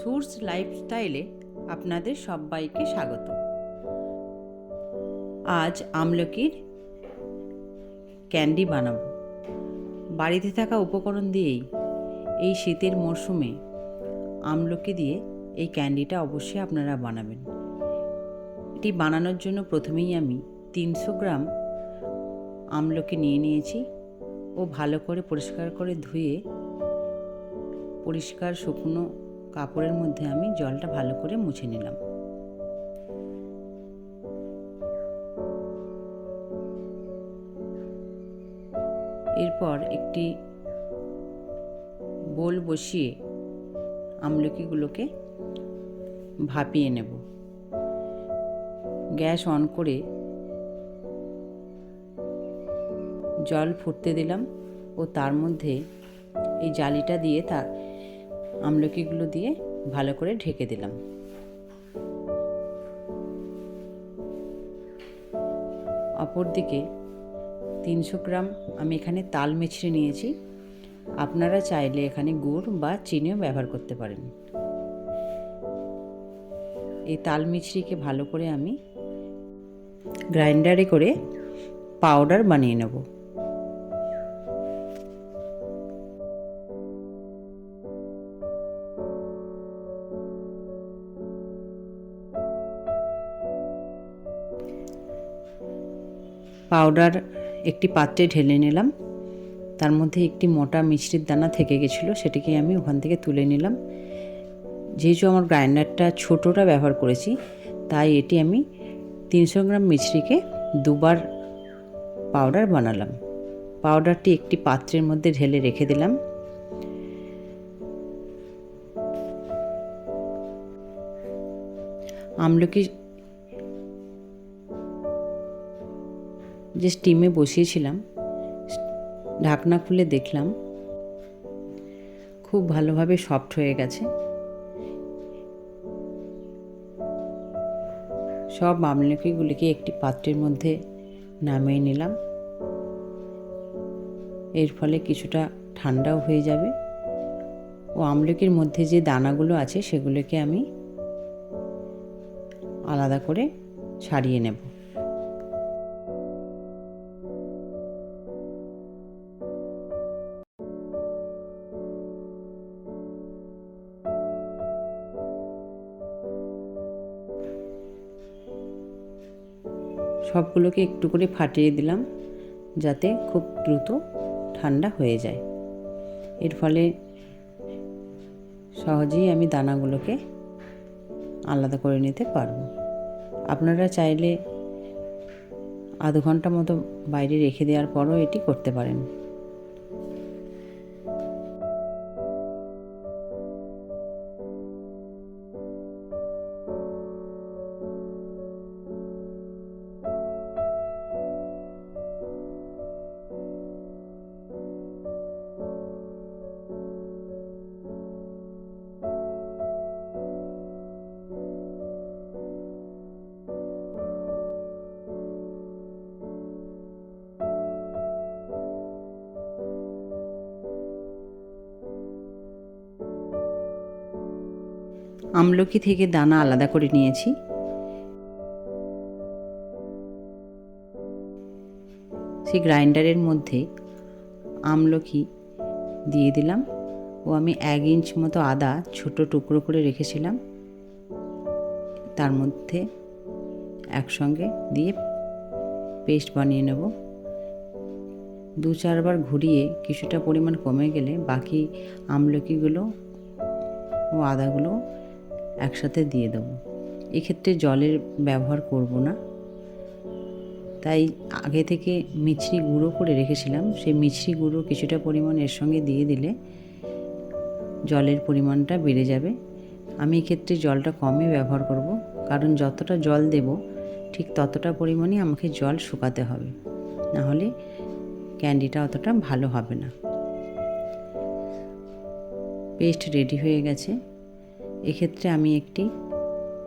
সুরস লাইফস্টাইলে আপনাদের সবাইকে স্বাগত। আজ আমলকির ক্যান্ডি বানাবো। বাড়িতে থাকা উপকরণ দিয়েই এই শীতের মরশুমে আমলকি দিয়ে এই ক্যান্ডিটা অবশ্যই আপনারা বানাবেন। এটি বানানোর জন্য প্রথমেই আমি তিনশো গ্রাম আমলকি নিয়ে নিয়েছি ও ভালো করে পরিষ্কার করে ধুয়ে পরিষ্কার শুকনো কাপড়ের মধ্যে আমি জলটা ভালো করে মুছে নিলাম। এরপর একটি বোল বসিয়ে আমলকিগুলোকে ভাপিয়ে নেব। গ্যাস অন করে জল ফুটতে দিলাম ও তার মধ্যে এই জালিটা দিয়ে তার আমলকিগুলো দিয়ে ভালো করে ঢেকে দিলাম। অপরদিকে তিনশো গ্রাম আমি এখানে তাল মিছরি নিয়েছি। আপনারা চাইলে এখানে গুড় বা চিনিও ব্যবহার করতে পারেন। এই তাল মিছরিকে ভালো করে আমি গ্রাইন্ডারে করে পাউডার বানিয়ে নেব। পাউডার একটি পাত্রে ঢেলে নিলাম। তার মধ্যে একটি মোটা মিষ্টির দানা থেকে গেছিল, সেটিকে আমি ওখান থেকে তুলে নিলাম। যেহেতু আমার গ্রাইন্ডারটা ছোটোটা ব্যবহার করেছি, তাই এটি আমি তিনশো গ্রাম মিছরিকে দুবার পাউডার বানালাম। পাউডারটি একটি পাত্রের মধ্যে ঢেলে রেখে দিলাম। আমলকি যে স্টিমে বসিয়েছিলাম, ঢাকনা খুলে দেখলাম, খুব ভালোভাবে সফট হয়ে গেছে। সব আমলকিগুলিকে একটি পাত্রের মধ্যে নামিয়ে নিলাম। এর ফলে কিছুটা ঠান্ডাও হয়ে যাবে। ও আমলকির মধ্যে যে দানাগুলো আছে, সেগুলোকে আমি আলাদা করে ছাড়িয়ে নেব। সবগুলোকে একটু করে ফাটিয়ে দিলাম যাতে খুব দ্রুত ঠান্ডা হয়ে যায়। এর ফলে সহজেই আমি দানাগুলোকে আলাদা করে নিতে পারব। আপনারা চাইলে আধ ঘণ্টা মতো বাইরে রেখে দেওয়ার পরও এটি করতে পারেন। আমলকি থেকে দানা আলাদা করে নিয়েছি। সেই গ্রাইন্ডারের মধ্যে আমলকি দিয়ে দিলাম। ও আমি এক ইঞ্চ মতো আদা ছোট টুকরো করে রেখেছিলাম। তার মধ্যে একসঙ্গে দিয়ে পেস্ট বানিয়ে নেব। দু চারবার ঘুরিয়ে কিছুটা পরিমাণ কমে গেলে বাকি আমলকিগুলো ও আদাগুলো একসাথে দিয়ে দেবো। এক্ষেত্রে জলের ব্যবহার করব না। তাই আগে থেকে মিছরি গুঁড়ো করে রেখেছিলাম। সেই মিছরি গুঁড়ো কিছুটা পরিমাণ এর সঙ্গে দিয়ে দিলে জলের পরিমাণটা বেড়ে যাবে। আমি এক্ষেত্রে জলটা কমই ব্যবহার করব, কারণ যতটা জল দেব, ঠিক ততটা পরিমাণই আমাকে জল শুকাতে হবে। নাহলে ক্যান্ডিটা অতটা ভালো হবে না। পেস্ট রেডি হয়ে গেছে। এক্ষেত্রে আমি একটি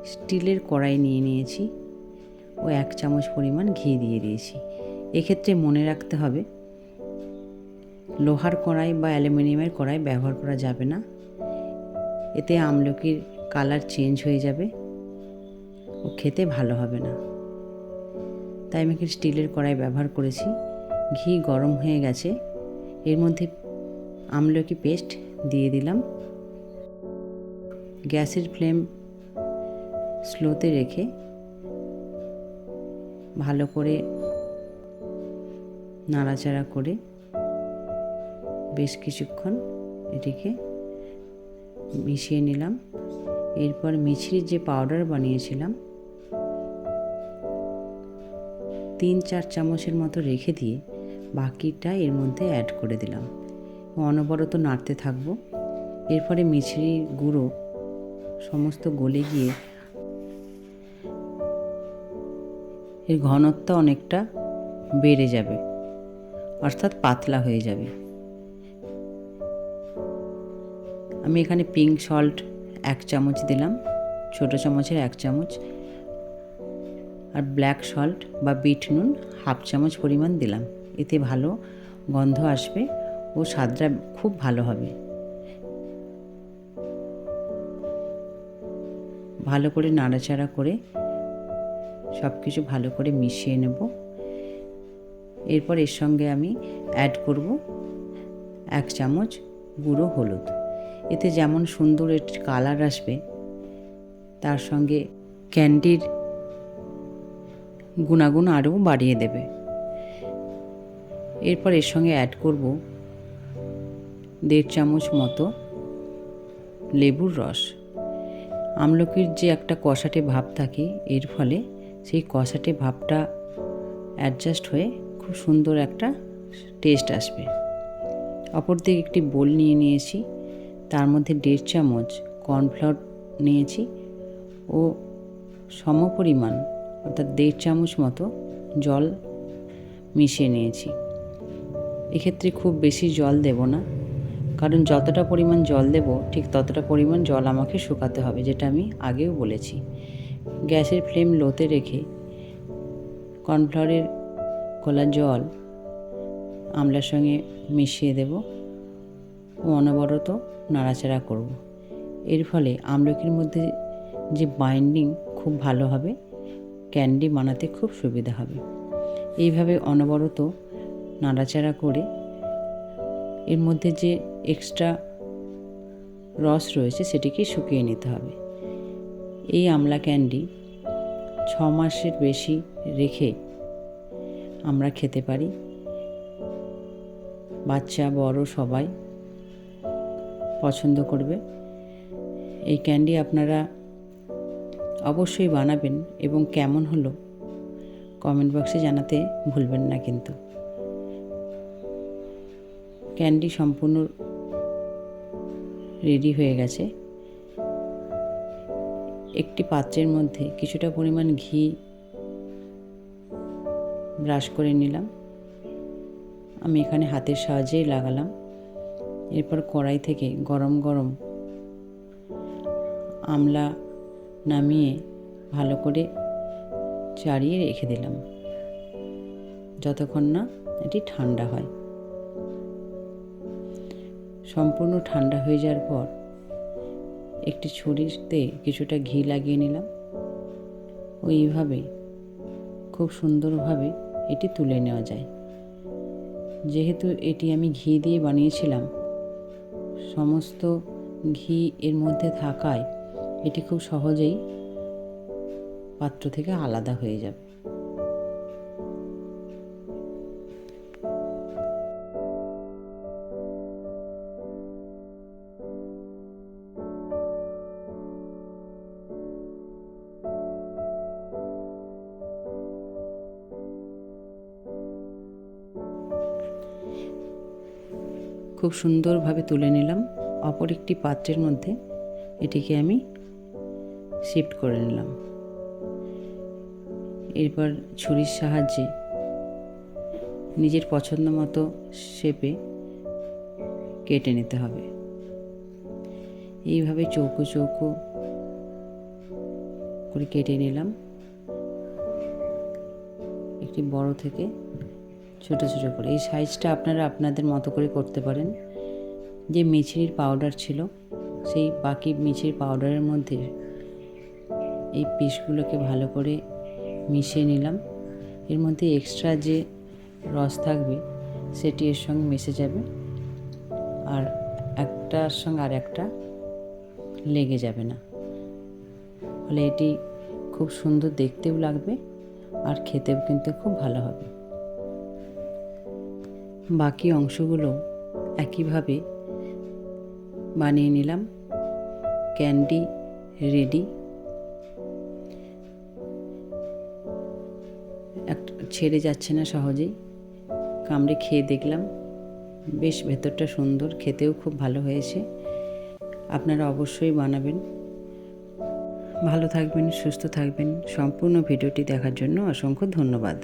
স্টিলের কড়াই নিয়ে নিয়েছি ও এক চামচ পরিমাণ ঘি দিয়ে দিয়েছি। এক্ষেত্রে মনে রাখতে হবে, লোহার কড়াই বা অ্যালুমিনিয়ামের কড়াই ব্যবহার করা যাবে না। এতে আমলকির কালার চেঞ্জ হয়ে যাবে ও খেতে ভালো হবে না। তাই আমি একটি স্টিলের কড়াই ব্যবহার করেছি। ঘি গরম হয়ে গেছে, এর মধ্যে আমলকি পেস্ট দিয়ে দিলাম। গ্যাসের ফ্লেম স্লোতে রেখে ভালো করে নাড়াচাড়া করে বেশ কিছুক্ষণ এটিকে মিশিয়ে নিলাম। এরপর মিছরির যে পাউডার বানিয়েছিলাম, তিন চার চামচের মতো রেখে দিয়ে বাকিটা এর মধ্যে অ্যাড করে দিলাম। অনবরত নাড়তে থাকব। এরপরে মিছরি গুঁড়ো সমস্ত গলে গিয়ে এর ঘনত্ব অনেকটা বেড়ে যাবে, অর্থাৎ পাতলা হয়ে যাবে। আমি এখানে পিঙ্ক সল্ট এক চামচ দিলাম, ছোট চামচের এক চামচ, আর ব্ল্যাক সল্ট বা বিট নুন হাফ চামচ পরিমাণ দিলাম। এতে ভালো গন্ধ আসবে ও স্বাদটা খুব ভালো হবে। ভালো করে নাড়াচাড়া করে সব কিছু ভালো করে মিশিয়ে নেব। এরপর এর সঙ্গে আমি অ্যাড করব এক চামচ গুঁড়ো হলুদ। এতে যেমন সুন্দর একটি কালার আসবে, তার সঙ্গে ক্যান্ডির গুণাগুণ আরও বাড়িয়ে দেবে। এরপর এর সঙ্গে অ্যাড করব দেড় চামচ মতো লেবুর রস। আমলকির যে একটা কষাটে ভাব থাকে, এর ফলে সেই কষাটে ভাবটা অ্যাডজাস্ট হয়ে খুব সুন্দর একটা টেস্ট আসবে। অপরদিকে একটি বোল নিয়ে নিয়েছি, তার মধ্যে দেড় চামচ কর্নফ্লাওয়ার নিয়েছি ও সমপরিমাণ অর্থাৎ দেড় চামচ মতো জল মিশিয়ে নিয়েছি। এক্ষেত্রে খুব বেশি জল দেব না। কারণ যতটা পরিমাণ জল দেব, ঠিক ততটা পরিমাণ জল আমাকে শুকাতে হবে, যেটা আমি আগেও বলেছি। গ্যাসের ফ্লেম লোতে রেখে কর্নফ্লাওয়ারের গলা জল আমলার সঙ্গে মিশিয়ে দেব ও অনবরত নাড়াচাড়া করব। এর ফলে আমলকির মধ্যে যে বাইন্ডিং খুব ভালো হবে, ক্যান্ডি বানাতে খুব সুবিধা হবে। এইভাবে অনবরত নাড়াচাড়া করে এর মধ্যে যে এক্সট্রা রস রয়েছে সেটিকে শুকিয়ে নিতে হবে। এই আমলা ক্যান্ডি ছ মাসের বেশি রেখে আমরা খেতে পারি। বাচ্চা, বড় সবাই পছন্দ করবে। এই ক্যান্ডি আপনারা অবশ্যই বানাবেন এবং কেমন হলো কমেন্ট বক্সে জানাতে ভুলবেন না কিন্তু। ক্যান্ডি সম্পূর্ণ রেডি হয়ে গেছে। একটি পাত্রের মধ্যে কিছুটা পরিমাণ ঘি ব্রাশ করে নিলাম। আমি এখানে হাতের সাহায্যেই লাগালাম। এরপর কড়াই থেকে গরম গরম আমলা নামিয়ে ভালো করে চাড়িয়ে রেখে দিলাম। যতক্ষণ না এটি ঠান্ডা হয়। সম্পূর্ণ ঠান্ডা হয়ে যাওয়ার পর একটি ছুরিতে কিছুটা ঘি লাগিয়ে নিলাম। ওইভাবে খুব সুন্দরভাবে এটি তুলে নেওয়া যায়। যেহেতু এটি আমি ঘি দিয়ে বানিয়েছিলাম, সমস্ত ঘি এর মধ্যে থাকায় এটি খুব সহজেই পাত্র থেকে আলাদা হয়ে যাবে। খুব সুন্দরভাবে তুলে নিলাম। অপর একটি পাত্রের মধ্যে এটিকে আমি শিফট করে নিলাম। এরপর ছুরির সাহায্যে নিজের পছন্দ মতো শেপে কেটে নিতে হবে। এইভাবে চৌকো চৌকো করে কেটে নিলাম। একটি বড় থেকে ছোট ছোট করে। এই সাইজটা আপনারা আপনাদের মতো করে করতে পারেন। যে মিছরির পাউডার ছিল, সেই বাকি মিচির পাউডারের মধ্যে এই পিসগুলোকে ভালো করে মিশিয়ে নিলাম। এর মধ্যে এক্সট্রা যে রস থাকবে, সেটি এর সঙ্গে মিশে যাবে। আর একটার সঙ্গে আর একটা লেগে যাবে না। ফলে এটি খুব সুন্দর দেখতেও লাগবে, আর খেতেও কিন্তু খুব ভালো হবে। বাকি অংশগুলো একইভাবে বানিয়ে নিলাম। Candy ready. ছেড়ে যাচ্ছে না সহজেই। কামড়ে খেয়ে দেখলাম। বেশ ভেতরটা সুন্দর, খেতেও খুব ভালো হয়েছে। আপনারা অবশ্যই বানাবেন। ভালো থাকবেন, সুস্থ থাকবেন। সম্পূর্ণ ভিডিওটি দেখার জন্য অসংখ্য ধন্যবাদ।